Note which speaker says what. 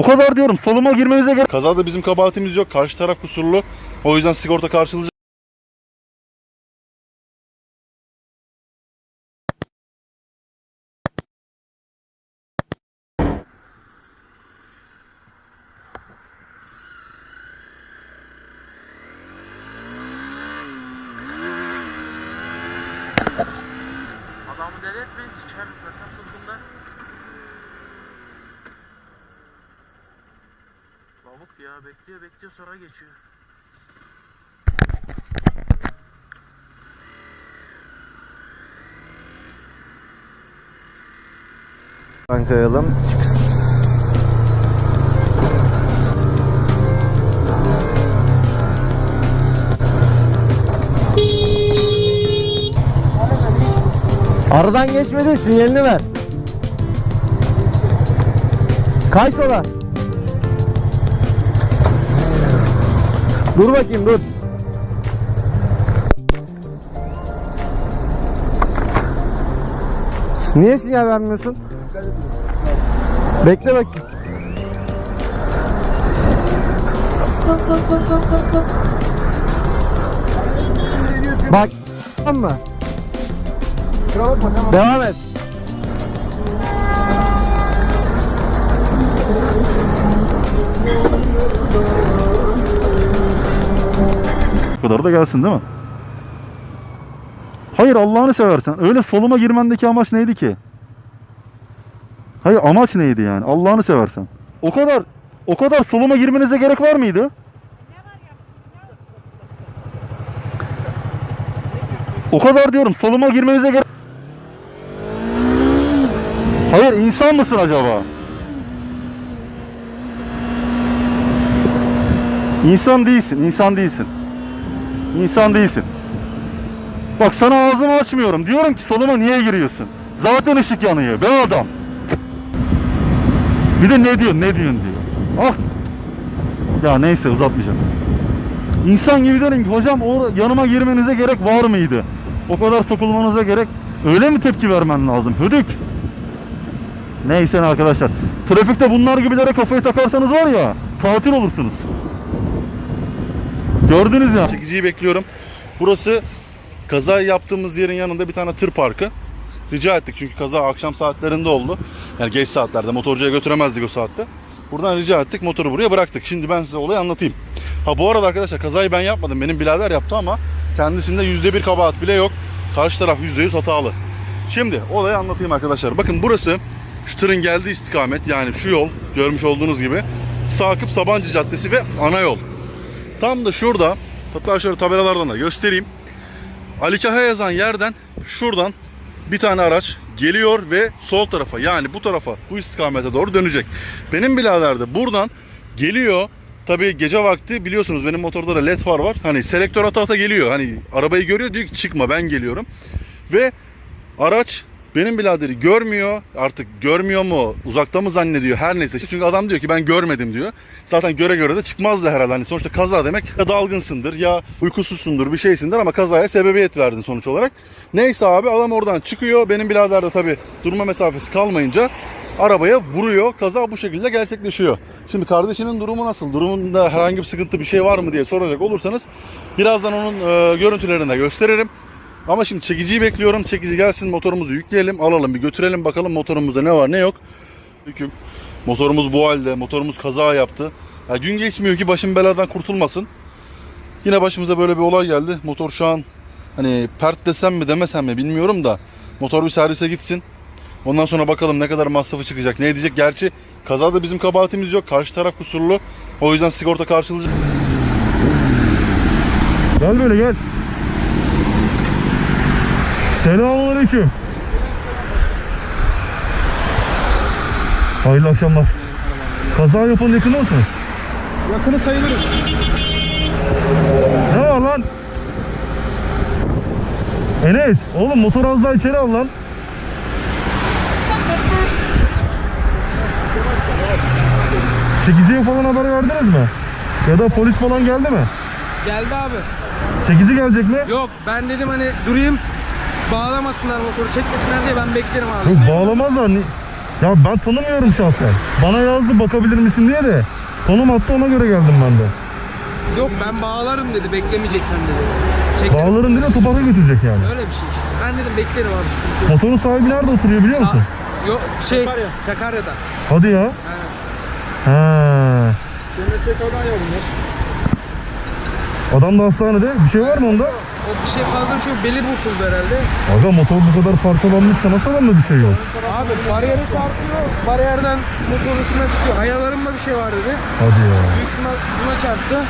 Speaker 1: O kadar diyorum soluma girmenize gerek. Kazada bizim kabahatimiz yok. Karşı taraf kusurlu. O yüzden sigorta karşılayacak.
Speaker 2: Ya bekliyor bekliyor sonra geçiyor.
Speaker 3: Ben kayalım. Aradan geçmedi sinyalini ver. Kay sola. Dur bakayım dur. Niye sinyal vermiyorsun? Bekle bakayım. Bak tamam mı? Devam et.
Speaker 1: Kadar da gelsin değil mi? Hayır Allah'ını seversen. Öyle soluma girmendeki amaç neydi ki? Hayır amaç neydi yani? Allah'ını seversen. O kadar o kadar soluma girmenize gerek var mıydı? O kadar diyorum soluma girmenize gerek Hayır insan mısın acaba? İnsan değilsin, insan değilsin. İnsan değilsin. Bak sana ağzımı açmıyorum. Diyorum ki soluma niye giriyorsun? Zaten ışık yanıyor. Be adam. Bir de ne diyorsun, ne diyorsun diyor. Ah. Ya neyse uzatmayacağım. İnsan gibi derim ki hocam o yanıma girmenize gerek var mıydı? O kadar sokulmanıza gerek öyle mi tepki vermen lazım? Hödük. Neyse arkadaşlar. Trafikte bunlar gibilere kafayı takarsanız var ya katil olursunuz. Gördünüz ya. Çekiciyi bekliyorum. Burası kaza yaptığımız yerin yanında bir tane tır parkı. Rica ettik çünkü kaza akşam saatlerinde oldu. Yani geç saatlerde motorcuya götüremezdik o saatte. Buradan rica ettik motoru buraya bıraktık. Şimdi ben size olayı anlatayım. Ha bu arada arkadaşlar kazayı ben yapmadım. Benim birader yaptı ama kendisinde %1 kabahat bile yok. Karşı taraf %100 hatalı. Şimdi olayı anlatayım arkadaşlar. Bakın burası şu tırın geldiği istikamet yani şu yol görmüş olduğunuz gibi Sakıp Sabancı Caddesi ve ana yol. Tam da şurada hatta şöyle tabelalardan da göstereyim. Ali Kaha yazan yerden şuradan bir tane araç geliyor ve sol tarafa yani bu tarafa bu istikamete doğru dönecek. Benim birader de buradan geliyor. Tabi gece vakti biliyorsunuz benim motorda da led far var. Hani selektör ata ata geliyor. Hani arabayı görüyor diyor ki çıkma ben geliyorum. Ve araç benim biraderi görmüyor. Artık görmüyor mu? Uzakta mı zannediyor? Her neyse. Çünkü adam diyor ki ben görmedim diyor. Zaten göre göre de çıkmazdı herhalde. Hani sonuçta kaza demek ya dalgınsındır ya uykusuzsundur bir şeysindir ama kazaya sebebiyet verdin sonuç olarak. Neyse abi adam oradan çıkıyor. Benim birader de tabi durma mesafesi kalmayınca arabaya vuruyor. Kaza bu şekilde gerçekleşiyor. Şimdi kardeşinin durumu nasıl? Durumunda herhangi bir sıkıntı bir şey var mı diye soracak olursanız birazdan onun e, görüntülerini de gösteririm. Ama şimdi çekiciyi bekliyorum. Çekici gelsin motorumuzu yükleyelim, alalım bir götürelim bakalım motorumuzda ne var ne yok. Hüküm. Motorumuz bu halde. Motorumuz kaza yaptı. Ya gün geçmiyor ki başım beladan kurtulmasın. Yine başımıza böyle bir olay geldi. Motor şu an hani pert desem mi demesem mi bilmiyorum da motor bir servise gitsin. Ondan sonra bakalım ne kadar masrafı çıkacak. Ne edecek? Gerçi kazada bizim kabahatimiz yok. Karşı taraf kusurlu. O yüzden sigorta karşılayacak. Gel böyle gel. Selamünaleyküm. Hayırlı akşamlar. Kaza yapan yakında mısınız?
Speaker 4: Yakını sayılırız.
Speaker 1: Ne var lan? Enes, oğlum motor az daha içeri al lan. Çekiciye falan haber verdiniz mi? Ya da polis falan geldi mi?
Speaker 4: Geldi abi.
Speaker 1: Çekici gelecek mi?
Speaker 4: Yok ben dedim hani durayım. Bağlamasınlar motoru çekmesinler diye ben beklerim abi.
Speaker 1: Yok bağlamazlar.
Speaker 5: Ya ben tanımıyorum şahsen. Bana yazdı bakabilir misin diye de. Konum attı ona göre geldim ben de.
Speaker 4: Yok ben bağlarım dedi beklemeyeceksen dedi. Çekerim.
Speaker 5: Bağların dile otoparka götürecek yani.
Speaker 4: Öyle bir şey işte. Ben dedim beklerim abi sıkıntı yok.
Speaker 5: Motorun sahibi nerede oturuyor biliyor musun?
Speaker 4: Yok şey Sakarya'da.
Speaker 5: Hadi ya.
Speaker 4: Aynen.
Speaker 5: Ha.
Speaker 4: SMSK'dan ya bunlar.
Speaker 5: Adam da hastanede. Bir şey var mı onda?
Speaker 4: O bir şey fazla bir şey yok. Beli burkuldu herhalde.
Speaker 5: Aga motor bu kadar parçalanmışsa nasıl adamda bir şey yok?
Speaker 4: Abi bariyere çarpıyor. Bariyerden motorun üstüne çıkıyor. Hayalarımda bir şey var dedi.
Speaker 5: Hadi ya.
Speaker 4: Büyük ihtimal buna çarptı.